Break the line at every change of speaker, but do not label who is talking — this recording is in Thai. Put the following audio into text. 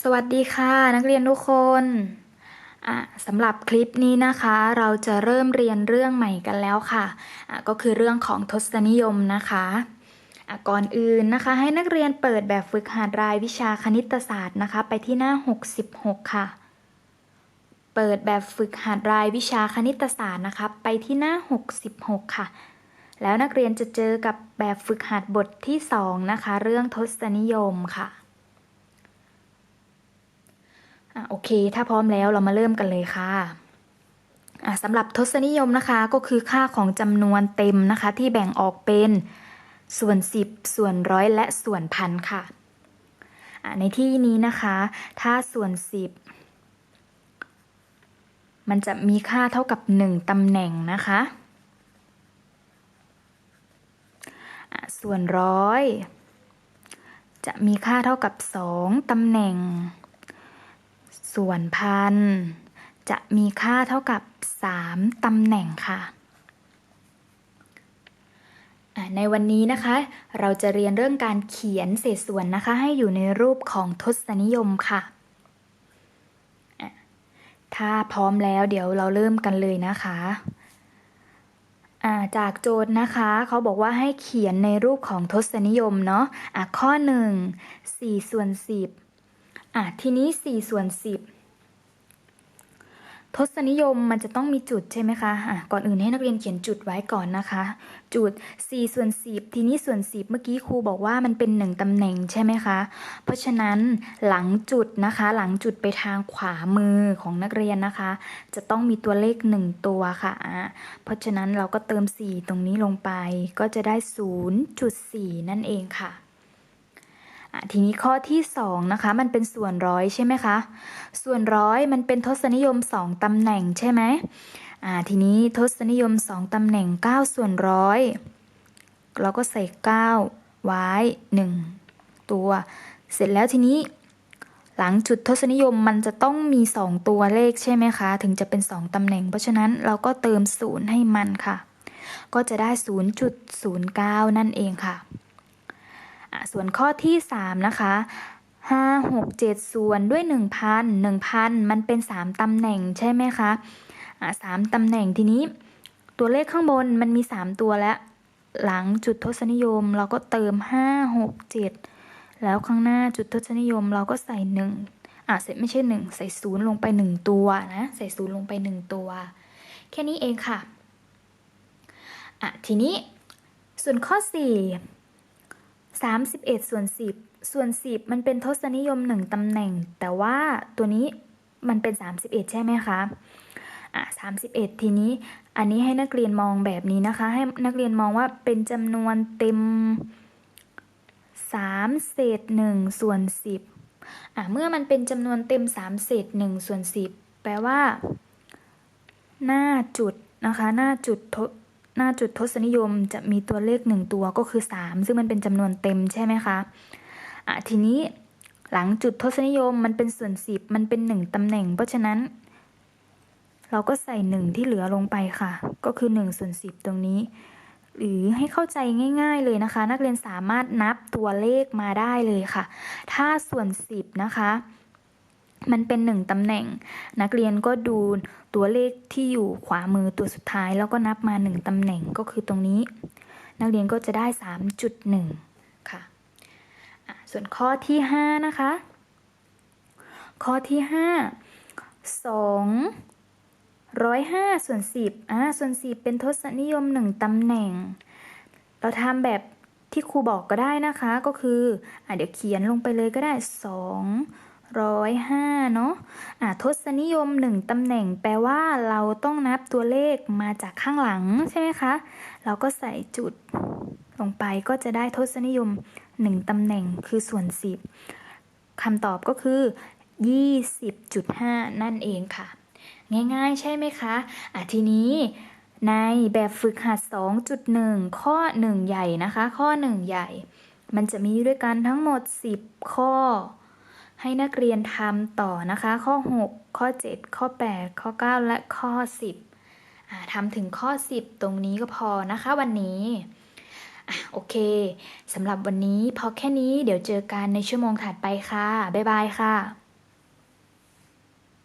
สวัสดีค่ะนักเรียนทุกคนสำหรับคลิปนี้นะคะ เราจะเริ่มเรียนเรื่องใหม่กันแล้วค่ะะก็คือเรื่องของทศนิยมนะคะะก่อนอื่นนะคะ ให้นักเรียนเปิดแบบฝึกหัดรายวิชาคณิตศาสตร์นะคะ ไปที่หน้า 66 ค่ะ เปิดแบบฝึกหัดรายวิชาคณิตศาสตร์นะคะ ไปที่หน้า 66 ค่ะ แล้วนักเรียนจะเจอกับแบบฝึกหัดบทที่ 2 นะคะ เรื่องทศนิยมค่ะ อะโอเค ถ้าพร้อมแล้วเรามาเริ่มกันเลยค่ะอะสำหรับทศนิยมนะคะก็คือค่าของจำนวนเต็มนะคะ ที่แบ่งออกเป็นส่วน 10 ส่วนร้อยและส่วนพันค่ะอะในที่นี้นะคะ ถ้าส่วน 10 มันจะมีค่าเท่ากับ 1ตำแหน่งนะคะส่วนร้อยจะมีค่าเท่ากับ 2ตำแหน่ง ส่วนพันจะมีค่าเท่ากับ 3ตำแหน่งค่ะ ในวันนี้นะคะ เราจะเรียนเรื่องการเขียนเศษส่วนนะคะ ให้อยู่ในรูปของทศนิยมค่ะ ถ้าพร้อมแล้วเดี๋ยวเราเริ่มกันเลยนะคะจากโจทย์นะคะเขาบอกว่าให้เขียนในรูปของทศนิยมเนาะอะข้อ 1 4ส่วน10 อะทีนี้4ส่วน10 ทศนิยมมันจะต้องมีจุดใช่ไหมคะอะก่อนอื่นให้นักเรียนเขียนจุดไว้ก่อนนะคะ จุด4ส่วน10 ทีนี้ส่วน 10 เมื่อกี้ครูบอกว่ามันเป็น 1ตำแหน่งใช่ไหมคะ เพราะฉะนั้นหลังจุดนะคะ หลังจุดไปทางขวามือของนักเรียนนะคะ จะต้องมีตัวเลข 1 ตัวค่ะอะเพราะฉะนั้นเราก็เติม 4 ตรงนี้ลงไป ก็จะได้ 0.4 นั่นเองค่ะอะ ทีนี้ข้อที่2นะคะมันเป็นส่วนร้อยใช่ไหมคะ ส่วนร้อยมันเป็นทศนิยม 2ตำแหน่งใช่ไหมทีนี้ทศนิยม 2ตำแหน่ง 9 ส่วนร้อยเราก็ใส่ 9 ไว้ 1 ตัว เสร็จแล้วทีนี้ หลังจุดทศนิยมมันจะต้องมี 2 ตัวเลขใช่ไหมคะ ถึงจะเป็น 2ตำแหน่ง เพราะฉะนั้นเราก็เติม 0 ให้มันค่ะ ก็จะได้ 0.09 นั่นเองค่ะ ส่วนข้อที่ 3 นะคะ5 6 7 ส่วนด้วย 1,000 1,000 มันเป็น 3ตำแหน่งใช่ไหมคะอะ3ตำแหน่งทีนี้ ตัวเลขข้างบนมันมี 3 ตัวแล้ว หลังจุดทศนิยมเราก็เติม 5 6 7 แล้วข้างหน้าจุดทศนิยมเราก็ใส่ 1อะเสร็จไม่ใช่ 1 ใส่0ลงไป 1 ตัวนะ ใส่0ลงไป 1 ตัว แค่นี้เองค่ะอะทีนี้ส่วนข้อ 4 31ส่วน10 ส่วน 10 มันเป็นทศนิยม 1ตำแหน่ง แต่ว่าตัวนี้มันเป็น 31 ใช่ไหมคะอะ31 ทีนี้อันนี้ให้นักเรียนมองแบบนี้นะคะ ให้นักเรียนมองว่าเป็นจำนวนเต็ม 3 เศษ1ส่วน 10อะเมื่อมันเป็นจำนวนเต็ม 3 เศษ1ส่วน 10 แปลว่า หน้าจุดนะคะ หน้าจุดท หน้าจุดทศนิยมจะมีตัวเลข 1 ตัวก็คือ 3 ซึ่งมันเป็นจำนวนเต็มใช่ไหมคะอะทีนี้หลังจุดทศนิยมมันเป็นส่วน 10 มันเป็น 1ตำแหน่ง เพราะฉะนั้น เราก็ใส่ 1 ที่เหลือลงไปค่ะ ก็คือ1ส่วน10 ตรงนี้ หรือให้เข้าใจง่าย ๆเลยนะคะ นักเรียนสามารถนับตัวเลขมาได้เลยค่ะ ถ้าส่วน 10 นะคะ มันเป็น1ตำแหน่ง นักเรียนก็ดูตัวเลขที่อยู่ขวามือตัวสุดท้าย แล้วก็นับมา1ตำแหน่งก็คือตรงนี้ นักเรียนก็จะได้ 3.1ค่ะอะส่วนข้อที่ 5 นะคะ ข้อที่ 5 2 105ส่วน10อ่าส่วน 10 เป็นทศนิยม 1ตำแหน่ง เราทำแบบที่ครูบอกก็ได้นะคะก็คืออะเดี๋ยวเขียนลงไปเลยก็ได้ 2 ร้อยห้าเนาะอะทศนิยมหนึ่งตำแหน่งแปลว่าเราต้องนับตัวเลขมาจากข้างหลังใช่ไหมคะ เราก็ใส่จุดลงไปก็จะได้ทศนิยมหนึ่งตำแหน่งคือส่วนสิบคำตอบก็คือ 20.5 นั่นเองค่ะ ง่ายๆใช่ไหมคะอะทีนี้ในแบบฝึกหัด 2.1 ข้อ 1 ใหญ่นะคะ ข้อ 1 ใหญ่ มันจะมีด้วยกันทั้งหมด 10 ข้อ ให้นักเรียนทำต่อนะคะ ข้อ 6 ข้อ 7 ข้อ 8 ข้อ 9 และข้อ 10อ่าทำถึงข้อ 10 ตรงนี้ก็พอนะคะวันนี้อะโอเคสำหรับวันนี้พอแค่นี้เดี๋ยวเจอกันในชั่วโมงถัดไปค่ะ บ๊ายบายค่ะ